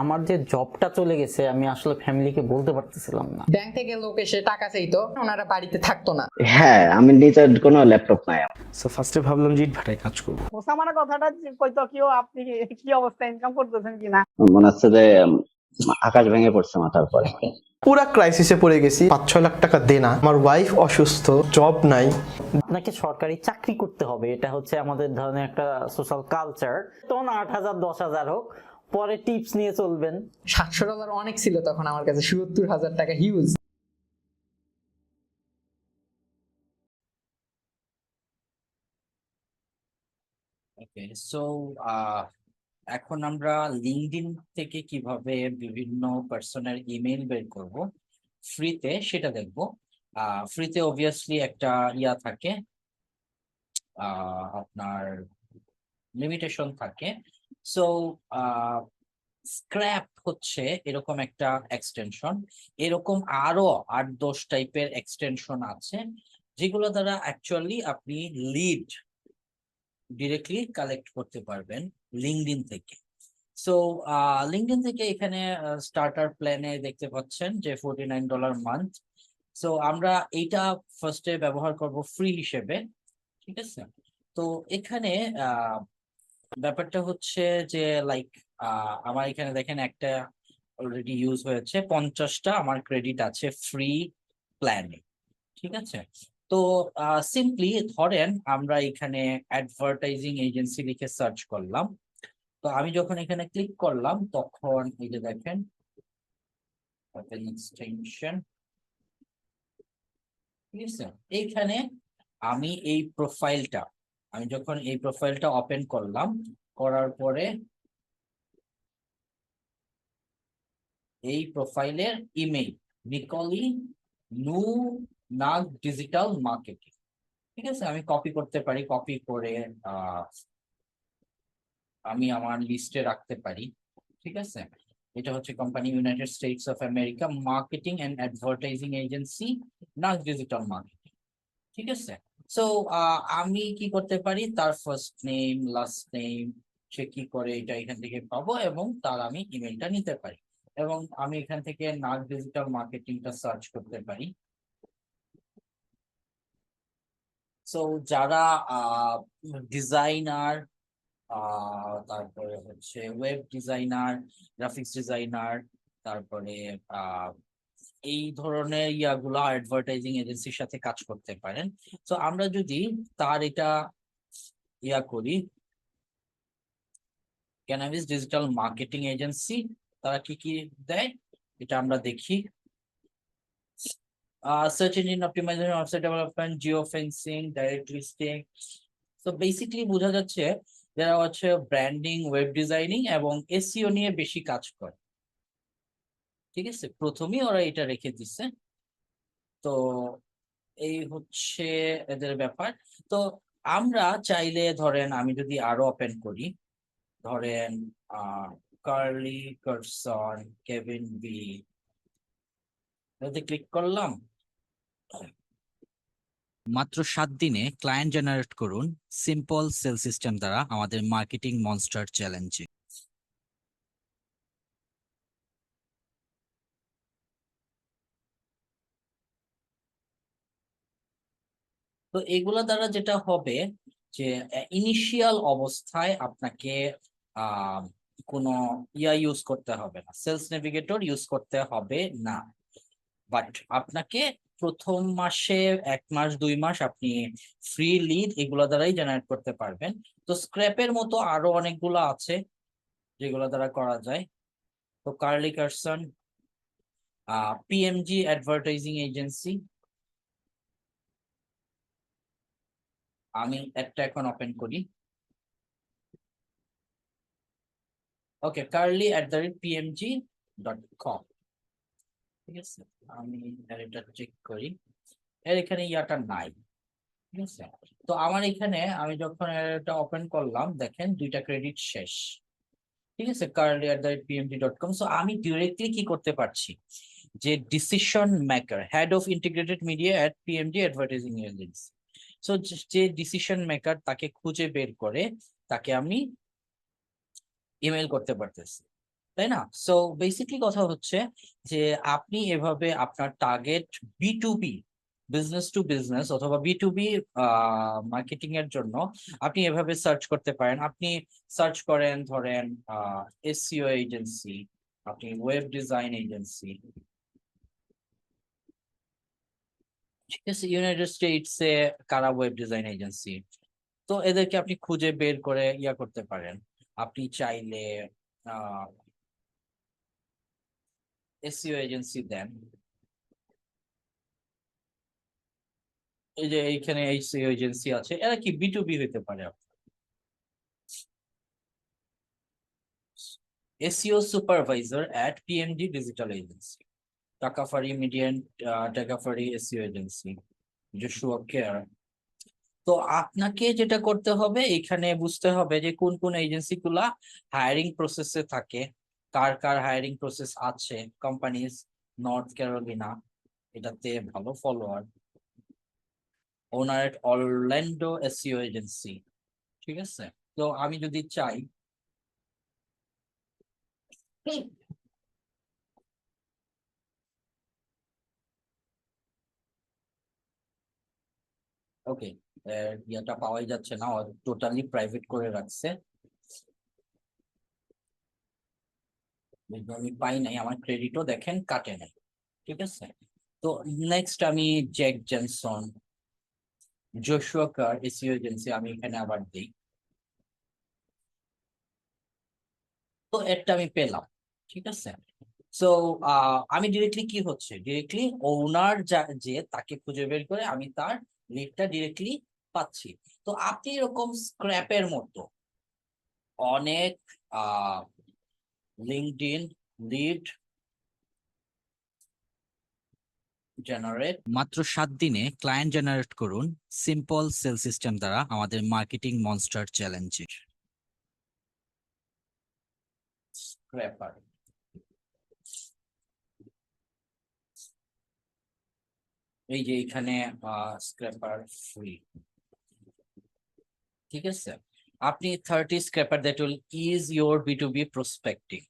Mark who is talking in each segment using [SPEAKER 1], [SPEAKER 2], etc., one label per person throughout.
[SPEAKER 1] আমার যে জবটা চলে গেছে আমি আসলে ফ্যামিলিকে বলতে পারতেছিলাম না।
[SPEAKER 2] ব্যাংক থেকে লোক এসে টাকা চাইতো ওনারা বাড়িতে থাকতো না।
[SPEAKER 3] হ্যাঁ আমি নিজের কোনো ল্যাপটপ নাই
[SPEAKER 4] সো ফার্স্টে ভাবলাম যে ইট ভাটায় কাজ করব।
[SPEAKER 5] ওসামার কথাটা কইতো কিও আপনি কি অবস্থা ইনকাম করতেছেন কিনা?
[SPEAKER 3] মনে হচ্ছে যে আকাশ ভেঙে পড়ছে মাথার পরে
[SPEAKER 4] পুরা ক্রাইসিসে পড়ে গেছি পাঁচ ছয় লাখ টাকা দেনা আমার ওয়াইফ অসুস্থ জব নাই।
[SPEAKER 1] আপনাকে সরকারি চাকরি করতে হবে এটা হচ্ছে আমাদের ধরনের একটা সোশ্যাল কালচার তখন আট হাজার দশ হাজার হোক পরে টিপস নিয়ে চলবেন।
[SPEAKER 2] সাতশো ডলার অনেক ছিল তখন আমার কাছে সত্তর হাজার টাকা হিউজ
[SPEAKER 6] ওকে সো এখন আমরা লিঙ্কডইন থেকে কীভাবে বিভিন্ন পার্সনের ইমেল বের করব ফ্রিতে সেটা দেখব। ফ্রিতে অবভিয়াসলি একটা ইয়া থাকে আহ, আপনার লিমিটেশন থাকে। সো স্ক্র্যাপ হচ্ছে এরকম একটা এক্সটেনশন এরকম আরও আট দশ টাইপের এক্সটেনশন আছে, যেগুলো দ্বারা অ্যাকচুয়ালি আপনি লিড ডিরেক্টলি কালেক্ট করতে পারবেন লিঙ্কডইন থেকে। সো লিঙ্কডইন থেকে এখানে স্টার্টার প্ল্যানে দেখতে পাচ্ছেন যে forty nine dollar month so আমরা এইটা ফার্স্টে ব্যবহার করব ফ্রি হিসেবে, ঠিক আছে? তো এখানে ব্যাপারটা হচ্ছে যে লাইক আমার এখানে দেখেন একটা অলরেডি ইউজ হয়েছে, পঞ্চাশটা আমার ক্রেডিট আছে ফ্রি প্ল্যানে ঠিক আছে? তো সিম্পলি ধরেন আমরা এখানে অ্যাডভার্টাইজিং এজেন্সি লিখে সার্চ করলাম, তো আমি যখন এখানে ক্লিক করলাম, তখন এই যে দেখেন এক্সটেনশন ঠিক আছে? এইখানে আমি এই প্রোফাইলটা আমি যখন এই প্রোফাইলটা ওপেন করলাম, করার পরে এই প্রোফাইলের ইমেল নিকলি নু নাগ ডিজিটাল মার্কেটিং ঠিক আছে? আমি কপি করতে পারি কপি করে আমি আমার লিস্টে রাখতে পারি। ঠিক আছে? এটা হচ্ছে company United States of America marketing and advertising agency Nag digital marketing ঠিক আছে? সো আমি কি করতে পারি? তার ফার্স্ট নেম লাস্ট নেম সে কি করে এটা এখান থেকে পাবো এবং তার আমি ইমেলটা নিতে পারি। এবং আমি এখান থেকে নাগ ডিজিটাল মার্কেটিংটা সার্চ করতে পারি। সো যারা ডিজাইনার তারপরে হচ্ছে ওয়েব ডিজাইনার গ্রাফিক্স ডিজাইনার তারপরে এই ধরনের ইয়াগুলো অ্যাডভার্টাইজিং এজেন্সির সাথে কাজ করতে পারেন। তো আমরা যদি তার এটা ইয়া করি ক্যানাবিস ডিজিটাল মার্কেটিং এজেন্সি তারা কি কি দেয়? এটা আমরা দেখি। uh, search engine optimization, website development, geofencing, direct listing. So basically বোঝা যাচ্ছে যারা হচ্ছে ব্র্যান্ডিং, ওয়েব ডিজাইনিং এবং এসিও নিয়ে বেশি কাজ করে। ঠিক আছে? প্রথমেই ওরা এটা রেখে দিচ্ছে তো এই হচ্ছে এদের ব্যাপার। তো আমরা চাইলে ধরেন আমি যদি আরও ওপেন করি, ধরেন Carly Carson Kevin B click করলাম। মাত্র সাত দিনে ক্লায়েন্ট জেনারেট করুন সিম্পল সেল সিস্টেম দ্বারা আমাদের মার্কেটিং মনস্টার চ্যালেঞ্জে তো এগুলো দ্বারা যেটা হবে যে ইনিশিয়াল অবস্থায় আপনাকে কোনো ইয়া ইউজ করতে হবে না। সেলস নেভিগেটর ইউজ করতে হবে না। বাট আপনাকে প্রথম মাসে, এক মাস, দুই মাস আপনি ফ্রি লিড এগুলো দ্বারাই জেনারেট করতে পারবেন। তো স্ক্র্যাপের মতো আরও অনেকগুলো আছে যেগুলো দ্বারা করা যায়। তো Carly Carson PMG advertising agency আমি একটা এখন ওপেন করি। Okay Carly at the rate PMG dot com ঠিক আছে? আমি এটা চেক করি। এর এখানে ইয়াটা নাই। ঠিক আছে? তো আমার এখানে আমি যখন এটা ওপেন করলাম, দেখেন দুইটা ক্রেডিট শেষ। ঠিক আছে? Carly at the rate PMG dot com so আমি ডিরেক্টলি কি করতে পারছি? যে decision maker head of integrated media at PMG advertising agency so যে ডিসিশন মেকার তাকে খুঁজে বের করে, তাকে আমি ইমেল করতে পারতেছি, তাই না? সো বেসিকলি কথা হচ্ছে যে, আপনি এভাবে আপনার target B to B business to business অথবা বি টু বি মার্কেটিং এর জন্য আপনি এভাবে সার্চ করতে পারেন। আপনি সার্চ করেন, ধরেন এসিও এজেন্সি আপনি ওয়েব ডিজাইন এজেন্সি আছে ইউনাইটেড স্টেটস এ কারা ওয়েব ডিজাইন এজেন্সি তো এদেরকে আপনি খুঁজে বের করে ইয়া করতে পারেন। আপনি চাইলে, আহ এসইও এজেন্সি দেন। এই যে এইখানে এসইও এজেন্সি আছে। এরা কি বি টু বি হইতে পারে? SEO supervisor at PMD digital agency টাকাফারি মিডিয়ান টাকাফারি এসইও এজেন্সি জোশুয়া কেয়ার তো আপনাকে যেটা করতে হবে, এখানে বুঝতে হবে যে কোন কোন এজেন্সি গুলা হায়ারিং প্রসেসে থাকে, কার কার হায়ারিং প্রসেস আছে কোম্পানিজ নর্থ ক্যারোলিনা এটাতে ভালো follower owner at Orlando SEO agency ঠিক আছে? তো আমি যদি চাই ওকে ইয়েটা পাওয়াই যাচ্ছে না টোটালি প্রাইভেট করে রাখছে। আমি পাই নাই, আমার ক্রেডিটও দেখেন কাটে নাই, ঠিক আছে? তো নেক্সট আমি Jack Jensen Joshua Carr SEO agency আমি এখানে আবার দিই। তো একটা আমি পেলাম, ঠিক আছে? সো আমি ডিরেক্টলি কি হচ্ছে? ডিরেক্টলি ওনার যে তাকে খুঁজে বের করে আমি তার লিডটা ডিরেক্টলি পাচ্ছি। তো আপনি এরকম স্ক্র্যাপের মতো অনেক আহ লিঙ্কডইন লিড জেনারেট মাত্র সাত দিনে ক্লায়েন্ট জেনারেট করুন সিম্পল সেল সিস্টেম দ্বারা আমাদের মার্কেটিং মনস্টার চ্যালেঞ্জে স্ক্র্যাপার এই যে এখানে স্ক্র্যাপার ফ্রি ঠিক আছে? আপনি thirty scraper that will is your B to B prospecting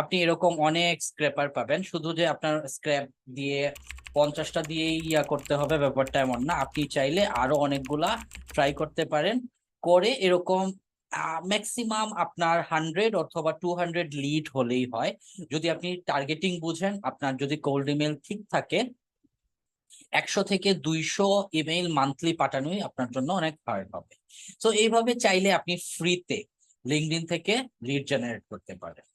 [SPEAKER 6] আপনি এরকম অনেক স্ক্র্যাপার পাবেন, শুধু যে আপনার স্ক্র্যাপ দিয়ে পঞ্চাশটা দিয়েই ইয়া করতে হবে, ব্যাপারটা এমন না। আপনি চাইলে আরও অনেকগুলা ট্রাই করতে পারেন, করে এরকম ম্যাক্সিমাম আপনার হান্ড্রেড অথবা টু হান্ড্রেড লিড হলেই হয়। যদি আপনি টার্গেটিং বুঝেন, আপনার যদি কোল্ড ইমেল ঠিক থাকে একশো থেকে দুইশো ইমেইল মান্থলি পাঠানোই আপনার জন্য অনেক হার্ড হবে। সো এইভাবে চাইলে আপনি ফ্রিতে লিঙ্কডিন থেকে লিড জেনারেট করতে পারেন।